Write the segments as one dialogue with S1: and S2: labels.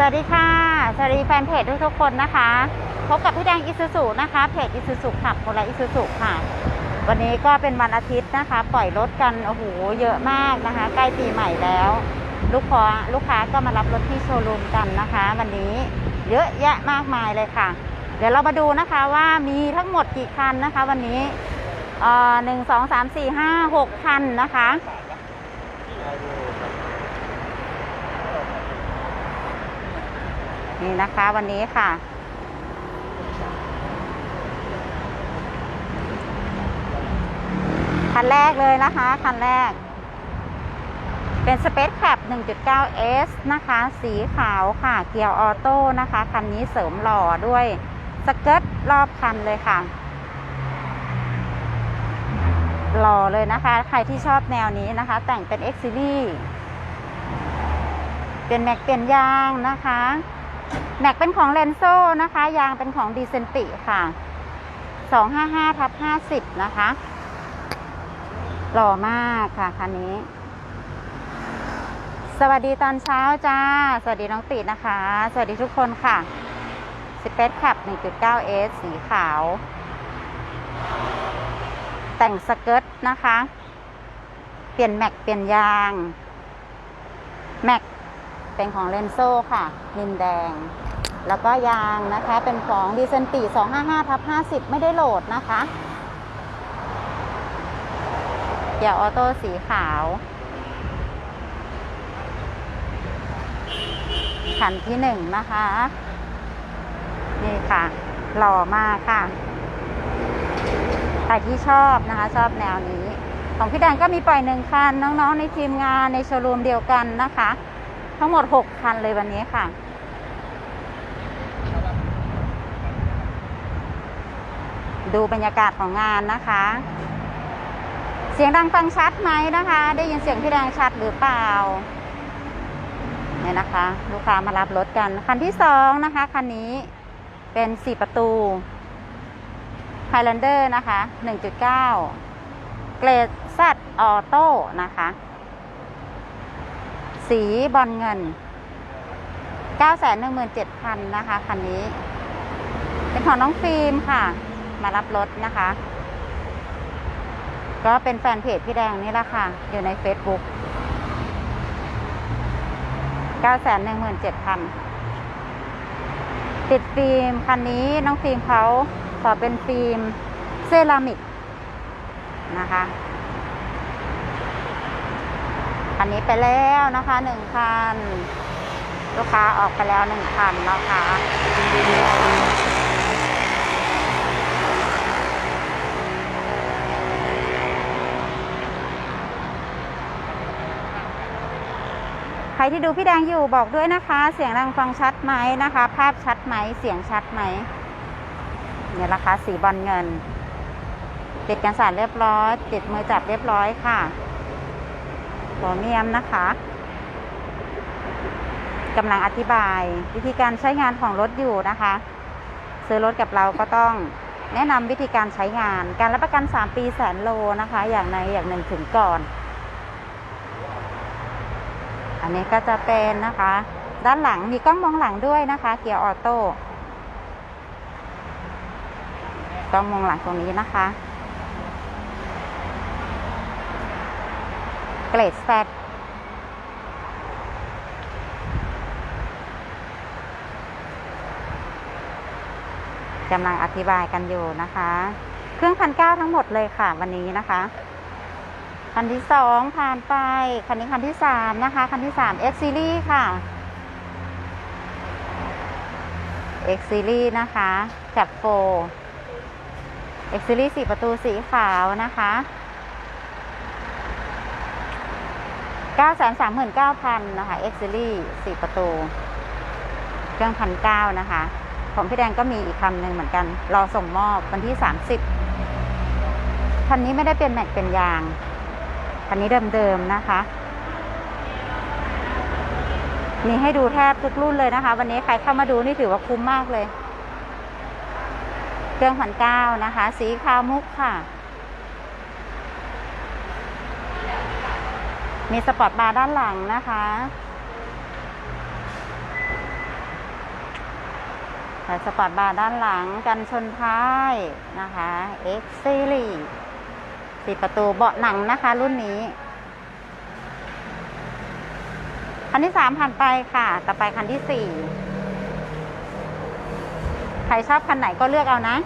S1: สวัสดีค่ะ สวัสดีแฟนเพจทุกๆคนนะคะ พบกับพี่แดงอิซูซุนะคะ เพจอิซูซุขับคนละอิซูซุค่ะ วันนี้ก็เป็นวันอาทิตย์นะคะ ปล่อยรถกัน โอ้โห เยอะมากนะคะ ใกล้ปีใหม่แล้ว ลูกค้าลูกค้าก็มารับรถที่โชว์รูมกันนะคะ วันนี้เยอะแยะมากมายเลยค่ะ เดี๋ยวเรามาดูนะคะว่ามีทั้งหมดกี่คันนะคะ วันนี้เอ่อหนึ่งสองสามสี่ห้าหกคันนะคะ นี่นะคะวันนี้ค่ะ คันแรกเลยนะคะ คันแรก เป็น Space Cap 1.9S นะคะ สีขาวค่ะ เกียร์ออโต้นะคะ คันนี้เสริมหล่อด้วยสเกิร์ตรอบคันเลยค่ะหล่อเลยนะคะ ใครที่ชอบแนวนี้นะคะ แต่งเป็น X Series เปลี่ยนแม็กเปลี่ยนยางนะคะ แม็กเป็นของเลนโซ่นะคะ ยางเป็นของดีเซนติค่ะ 255ทับ50 นะคะ หล่อมากค่ะคันนี้ สวัสดีตอนเช้าจ้า สวัสดีน้องตินะคะ สวัสดีทุกคนค่ะสเปซขับ 1.9S สีขาว แต่งสเกิร์ตนะคะ เปลี่ยนแม็ก เปลี่ยนยาง แม็ก เป็นของเลนโซค่ะลินแดง แล้วก็ยางนะคะเป็นของดีเซนตี255ทับ50 ไม่ได้โหลดนะคะเกียร์ออโต้สีขาวคันที่หนึ่งนะคะ นี่ค่ะ หล่อมากค่ะใครที่ชอบนะคะ ชอบแนวนี้ ของพี่แดงก็มีปล่อยหนึ่งคัน น้องๆในทีมงานในโชว์รูมเดียวกันนะคะ ทั้งหมด 6 คันเลยวันนี้ค่ะ ดูบรรยากาศของงานนะคะ เสียงดังฟังชัดไหมนะคะ ได้ยินเสียงพี่แดงชัดหรือเปล่าเนี่ยนะคะ ลูกค้ามารับรถกัน คันที่สองนะคะ คันนี้เป็น4ประตู Highlander นะคะ 1.9 เกรด Z ออโต้นะคะ สีบอลเงิน 917,000นะคะคันนี้ เป็นของน้องฟิล์มค่ะ มารับรถนะคะ ก็เป็นแฟนเพจพี่แดงนี่แหละค่ะ อยู่ใน Facebook 917,000 ติดฟิล์มคันนี้น้องฟิล์มเขาขอเป็นฟิล์มเซรามิกนะคะ คันนี้ไปแล้วนะคะหนึ่งคัน ลูกค้าออกไปแล้วหนึ่งคันนะคะใครที่ดูพี่แดงอยู่บอกด้วยนะคะ เสียงดังฟังชัดไหมนะคะ ภาพชัดไหมเสียงชัดไหมเนี่ยราคาสีบอลเงิน ติดกันสารเรียบร้อย ติดมือจับเรียบร้อยค่ะ โพรเมียมนะคะกำลังอธิบายวิธีการใช้งานของรถอยู่นะคะ ซื้อรถกับเราก็ต้องแนะนำวิธีการใช้งาน การรับประกัน 3 ปีแสนโลนะคะ อย่างในอย่างหนึ่งถึงก่อน อันนี้ก็จะเป็นนะคะ ด้านหลังมีกล้องมองหลังด้วยนะคะ เกียร์ออโต้กล้องมองหลังตรงนี้นะคะ เก รดแฟตกำลังอธิบายกันอยู่นะคะ เครื่องพันเก้าทั้งหมดเลยค่ะวันนี้นะคะ คันที่สองผ่านไป คันนี้คันที่สามนะคะ คันที่สาม X Series ค่ะ X Series นะคะจากโฟ X Series สี่ประตูสีขาวนะคะ 939,000นะคะ X Series สี่ประตู เครื่องพันเก้านะคะ ของพี่แดงก็มีอีกคำหนึ่งเหมือนกัน รอส่งมอบวันที่ 30 คันนี้ไม่ได้เป็นแม็กเป็นยาง คันนี้เดิมๆนะคะ มีให้ดูแทบทุกรุ่นเลยนะคะ วันนี้ใครเข้ามาดูนี่ถือว่าคุ้มมากเลย เครื่องพันเก้านะคะ สีขาวมุกค่ะ มีสปอร์ตบาร์ด้านหลังนะคะสายสปอร์ตบาร์ด้านหลังกันชนท้ายนะคะ X Series สี่ประตูเบาะหนังนะคะ รุ่นนี้ คันที่สามผ่านไปค่ะ ต่อไปคันที่สี่ใครชอบคันไหนก็เลือกเอานะ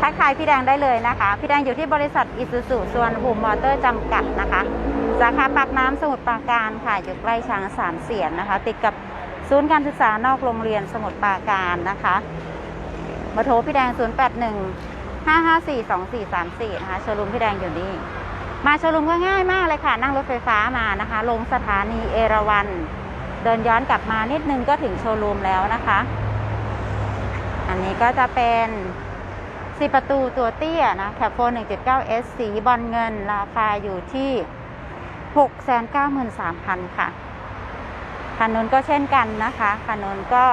S1: ทักทายพี่แดงได้เลยนะคะ พี่แดงอยู่ที่บริษัทอิซูซุส่วนภูมิมอเตอร์จำกัดนะคะ สาขาปากน้ำสมุทรปราการค่ะ อยู่ใกล้ช้างสามเสียนนะคะ ติดกับศูนย์การศึกษานอกโรงเรียนสมุทรปราการนะคะเบอร์โทรพี่แดง 081 554 2434 นะคะโชว์รูมพี่แดงอยู่นี่มาโชว์รูมก็ง่ายมากเลยค่ะ นั่งรถไฟฟ้ามานะคะ ลงสถานีเอราวัน เดินย้อนกลับมานิดนึงก็ถึงโชว์รูมแล้วนะคะ อันนี้ก็จะเป็น สีประตูตัวเตี้ยนะแคปโฟ1.9 S สีบอลเงินราคาอยู่ที่ 693,000 ค่ะ คันนนก็เช่นกันนะคะ คันนนก็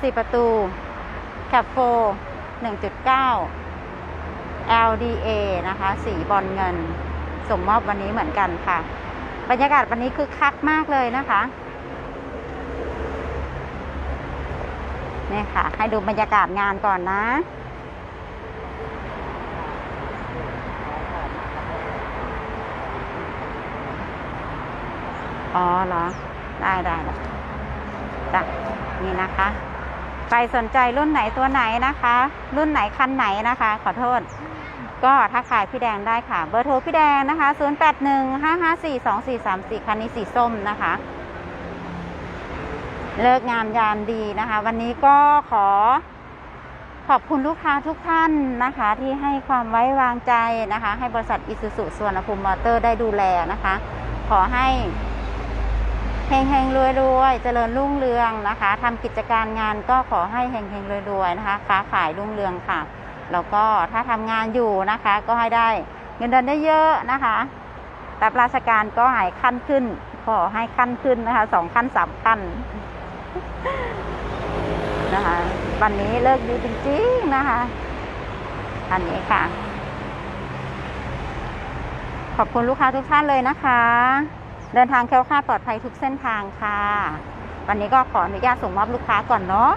S1: สีประตูแคปโฟ1.9 LDA นะคะ สีบอลเงิน ส่งมอบวันนี้เหมือนกันค่ะ บรรยากาศวันนี้คือคักมากเลยนะคะนี่ค่ะ ให้ดูบรรยากาศงานก่อนนะ อ๋อเหรอ ได้ได้ได้จ้ะนี่นะคะ ใครสนใจรุ่นไหนตัวไหนนะคะ รุ่นไหนคันไหนนะคะ ขอโทษ ก็ทักทายพี่แดงได้ค่ะ เบอร์โทรพี่แดงนะคะ 0 8 1 5 5 4 2 4 3 4 คันนี้สีส้มนะคะ เลิกงามยามดีนะคะ วันนี้ก็ขอขอบคุณลูกค้าทุกท่านนะคะ ที่ให้ความไว้วางใจนะคะ ให้บริษัทอิสุสุสวนภูมิมอเตอร์ได้ดูแลนะคะ ขอให้ เฮงเฮงรวยรวยๆเจริญรุ่งเรืองนะคะทำกิจการงานก็ขอให้เฮงเฮงรวยรวยๆนะคะ ค้าขายรุ่งเรืองค่ะ แล้วก็ถ้าทำงานอยู่นะคะ ก็ให้ได้เงินเดือนได้เยอะนะคะรับราชการก็ใหายขั้นขึ้น ขอให้ขั้นขึ้นนะคะสองขั้นสามขั้นนะคะ วันนี้เลิกดีจริงๆนะคะ อันนี้ค่ะ ขอบคุณลูกค้าทุกท่านเลยนะคะ เดินทางแคล้วคลาดปลอดภัยทุกเส้นทางค่ะ วันนี้ก็ขออนุญาตส่งมอบลูกค้าก่อนเนาะ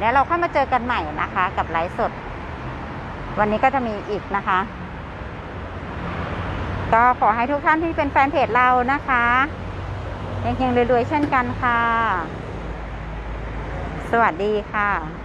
S1: แล้วเราค่อยมาเจอกันใหม่นะคะ กับไลฟ์สด วันนี้ก็จะมีอีกนะคะ ก็ขอให้ทุกท่านที่เป็นแฟนเพจเรานะคะเฮงๆรวยๆเช่นกันค่ะ สวัสดีค่ะ